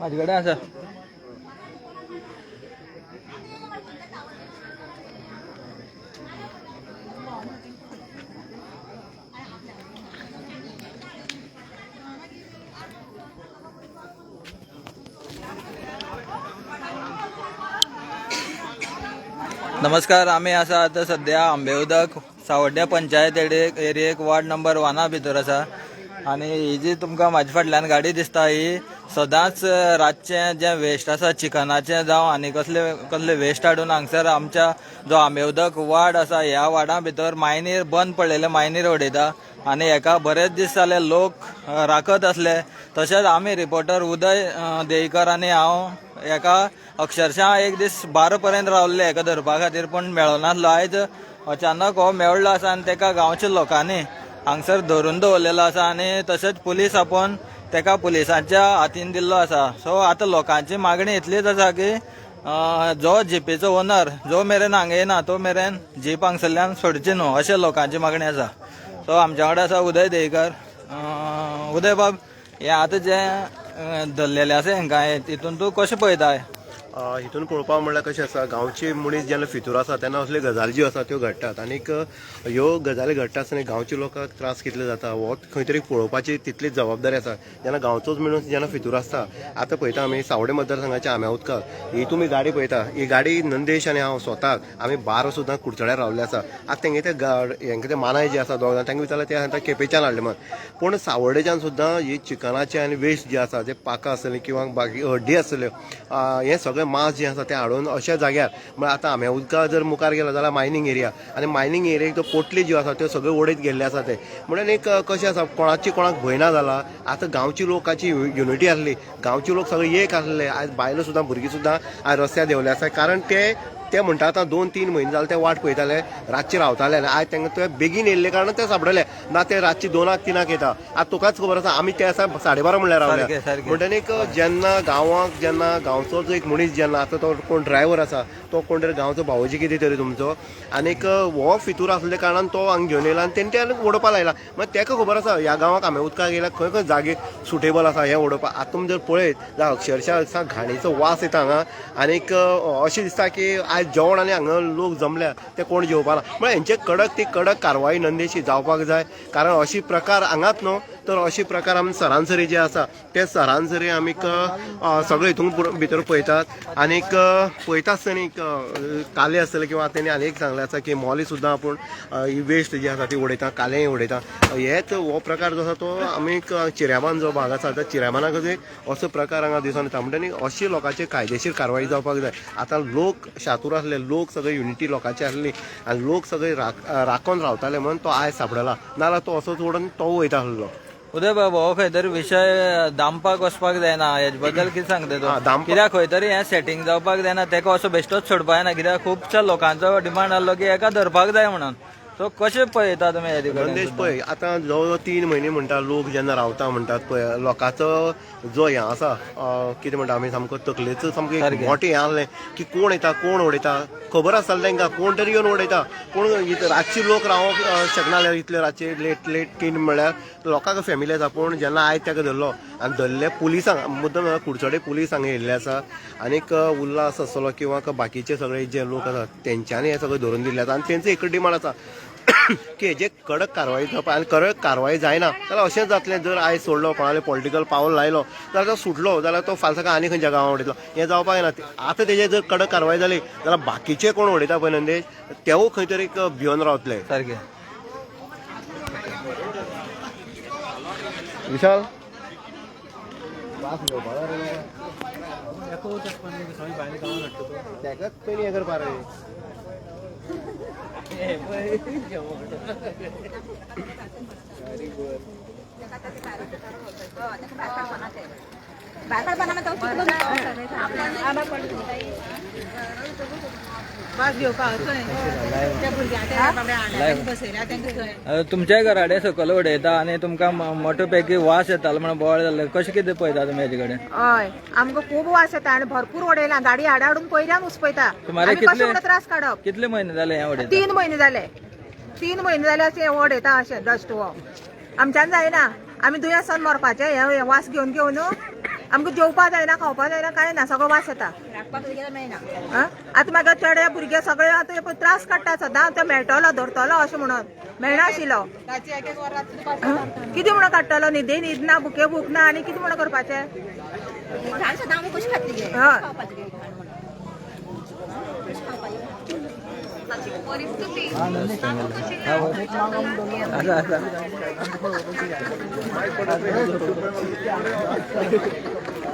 माझ्याकडे असा. नमस्कार आम्ही आसा आता सध्या आंबेउदक सावड्ड्या पंचायत एरियेक एरियेक वार्ड नंबर वाना भितर आसा आणि ही जी तुमकां म्हाज्या फाटल्यान गाडी दिसता ही सदांच रातचें जें वेस्ट आसा चिकनाचें जावं आनी कसले कसले वेस्ट हाडून हांगसर आमच्या जो आंबेउदक वाड आसा ह्या वाडा भितर मायनीर बंद पडलेले मायनीर उडयता. आनी हेका बरेच दीस जाले लोक राखत असले. तशेंच आमी रिपोर्टर उदय देईकर आनी हांव हेका अक्षरशः एक दीस बारा पर्यंत रावल्ले हेका धरपा खातीर पण मेळो नासलो आयज अचानक हो मेळ्ळो आसा आनी तेका गांवच्या लोकांनी हांगसर धरून दवरलेलो आसा आनी तशेंच पुलीस आपोवन तेका पुलिसांच्या हातीन दिल्लो आसा सो आतां लोकांची मागणी इतलीच आसा की जो जिपेचो ओनर जो मेरेन हांगा येना तो मेरेन जीप हांगसरल्यान सोडची न्हू अशें लोकांची मागणी आसा. सो आमच्या वांगडा आसा उदय देयकर उदय बाब हे आतां जे धरलेले आसा हांकां तितून तूं कशें पळयताय? हितून पळोवपाक म्हणल्यार कशें आसा गांवचे मनीस जेन्ना फितूर आसा तेन्ना असल्यो गजाली ज्यो आसा त्यो घडटात आनीक ह्यो गजाली घडटा आसतना गांवच्या लोकांक त्रास कितले जाता. हो खंय तरी पळोवपाची तितलीच जबाबदारी आसा. जेन्ना गांवचोच मनीस जेन्ना फितूर आसता आतां पळयता आमी सावडे मतदारसंघाच्या आम्या उदकाक ही तुमी गाडी पळयता. ही गाडी नंदेश आनी हांव स्वताक आमी बारा सुद्दां कुडचड्यार रावल्ले आसा. आतां तेंगे ते गा- हेंगे ते मानाय जे आसा दोगां तांकां विचारलें ते सांगता केपेच्यान हाडले म्हण. पूण सावडेच्यान सुद्दां ही चिकनाचे आनी वेस्ट जे आसा जे पाकां आसतलीं किंवा बाकी हड्डी आसतल्यो हें सगळें मास जे आसा तें हाडून अशा जाग्यार म्हळ्यार आतां आम्या उदका जर मुखार गेलो जाल्यार मायनींग एरिया आनी मायनींग एरियेक त्यो पोटली ज्यो आसा त्यो सगळ्यो उडयत गेल्ले आसा ते. म्हणून एक कशें आसा कोणाची कोणाक भंय ना जाला आतां गांवची लोकांची युनिटी आसली गांवचे लोक सगळे एक आसले आयज बायलो सुद्दां भुरगीं सुद्दां आयज रस्त्यार देवले आसा कारण ते ते म्हणटा आतां दोन तीन म्हयने जाले ते वाट पळयताले रातचे रावताले आनी आयज तांकां ते बेगीन येयल्ले कारणान ते सापडले. ना ते रातची दोनाक तिनाक येता. आतां तुकाच खबर आसा आमी ते आसा साडे बारा म्हणल्यार रावले सारकें. म्हणटनीक जेन्ना गांवांक जेन्ना गांवचो जो एक मनीस जेन्ना आतां तो कोण ड्रायव्हर आसा तो कोण तरी गांवचो भावोजी कितें तरी तुमचो आनीक हो फितूर आसले कारणान तो हांगा घेवन येयला आनी तेणी ते ओडपा लायला. मागीर तेका खबर आसा ह्या गांवाक आम्या उदकाक गेल्यार खंय खंय जागे सुटेबल आसा हें ओडपा. आतां तुमी जर पळयत जाल्यार अक्षरशः घाणीचो वास येता हांगा. आनीक अशें दिसता की आयज जेवण आनी हांगा लोक जमल्या ते कोण जेवपा ना म्हळ्यार हेंचे कडक ती कडक कारवाई नंदेशी जावपाक जाय. कारण अशी प्रकार हांगाच न्हू तर अशी प्रकार आमी सरासरी जे आसा ते सरासरी आमी सगळे हितून पुर- भितर पळयतात आनीक पळयता आसतना एक, काले आसतले किंवा तेणी आनी एक सांगलें आसा की मोली सुद्दां आपूण ही वेस्ट जी आसा ती उडयता कालेंय उडयता. हेच हो प्रकार जो आसा तो आमी एक, चिऱ्यामान जो भाग आसा त्या चिऱ्यामानाक एक असो प्रकार हांगा दिसून येता म्हणटनी अशी लोकांची कायदेशीर कारवाई जावपाक जाय. आतां लोक शातूर आसले लोक सगळे युनिटी लोकांची आसली आनी लोक सगळे राख राखोन रावताले म्हणून तो आयज सापडला. नाल्यार तो असोच उडोवन तो वयता आसलो उदय बाबा हो खंय तरी विशय दामपाक वचपाक जायना. हेजे बद्दल कितें सांगता तूं? कित्याक खंय तरी हें सेटींग जावपाक जायना. तेका असो बेश्टोच सोडपाक जायना. कित्याक खुबश्या लोकांचो डिमांड आसलो की एका धरपाक जाय म्हणून. सो कशें पळयता तुमी कडेन संदेश? पळय आतां जवळ तीन म्हयने म्हणटा लोक जेन्ना रावता म्हणटात पळय लोकांचो जो हें आसा कितें म्हणटा आमी सामको तकलेचो सामको. मोटें हें आसलें की कोण येता कोण उडयता खबर आसतालें तांकां कोण तरी येवन उडयता पूण रातची लोक रावंक शकनाले इतले रातचे लेट लेट तीन म्हणल्यार लोकांक फॅमिली आसा पूण जेन्ना आयज ताका धरलो. आनी धरले पुलिसांक मुद्दम कुडचडे पुलीस हांगा येयल्ले आसा. आनीक उल्हास आसतलो किंवा बाकीचे सगळे जे लोक आसात तेंच्यांनी हें सगळें धरून दिल्लें आसा. आनी तेंचो एक डिमांड आसा. की हेजे कडक कारवाई जावपा आनी कडक कारवाई जायना जाल्यार अशेंच जातलें. जर आयज सोडलो कोणाले पॉलिटिकल पावल लायलो जाल्यार तो सुटलो जाल्यार तो फाल्यां सकाळ आनी खंयच्या गांवां उडयतलो हें जावपाक जायना आतां तेजे जर कडक कारवाई जाली जाल्यार बाकीचे कोण उडयता पळय नंदेश तेवूय खंय तरी भिवन रावतले. सारकें विशाल? तेकाच पयलीं हें करपा रे em ơi trời ơi. Đi vườn bạn bạn bạn bạn tao chụp luôn à bạn bạn तुमच्या घराडे सकल उडयता आणि तुमकां मोठो पैकी वास येतालो म्हणून बोवाळ जाल्लो कशें कितें पळयता तुमी हेजे कडेन हय आमकां खूब वास येता आनी भरपूर उडयला गाडी हाडाडून पयल्यान उस्पयता सुमारे कितले- त्रास काडप? कितले म्हयने जाले हें उडयता तीन म्हयने जाले. तीन म्हयने जाले अशें वडयता अशें डस्ट हो. आमच्यान जायना. आमी दुयेंसान मरपाचे हे हे वास घेवन घेवन आमकां जेवपा जायना खावपा जायना कांय ना सगळो वास येता. आं? आतां म्हाका चेडे भुरगे सगळे आतां हे पळय त्रास काडटा सदां तो मेळटलो धरतलो अशें म्हणून. मेळनाशिल्लो आं? कितें म्हणून काडटलो न्हिदे न्हीद ना भुके भूक ना आनी कितें म्हणून करपाचें? हय परिस्थिती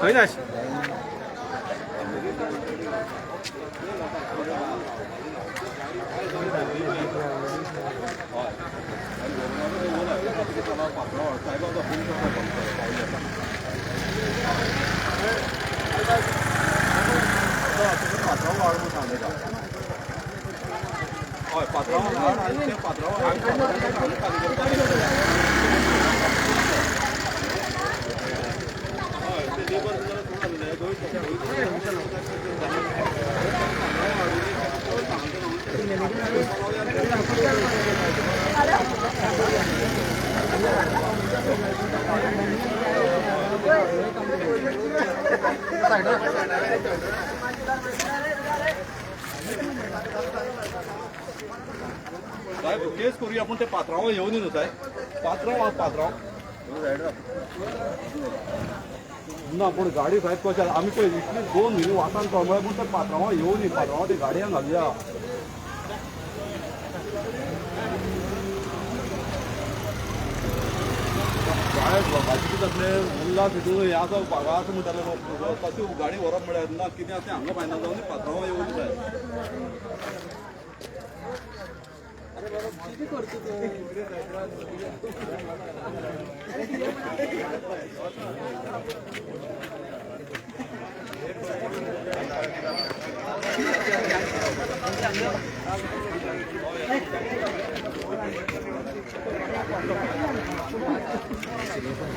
खंय ना साहेब केस ते पात्रांव येवन येऊ पात्रांव आज पात्रांव ना पूण गाडी साहेब कशें? आमी पळय इतली दोन म्हयने वासान तळमळे पूण ते पात्रांवां येऊन न्ही पात्रांव ती गाडयां घालया. साहेब लोकांचे कितें जातलें उल्ला तितून हें आसा भागा आसा म्हणटाले लोक तशी गाडी व्हरप म्हळ्यार ना कितें आसा तें हांगा फायनल जावन पात्रांवां येवून जाय Grazie.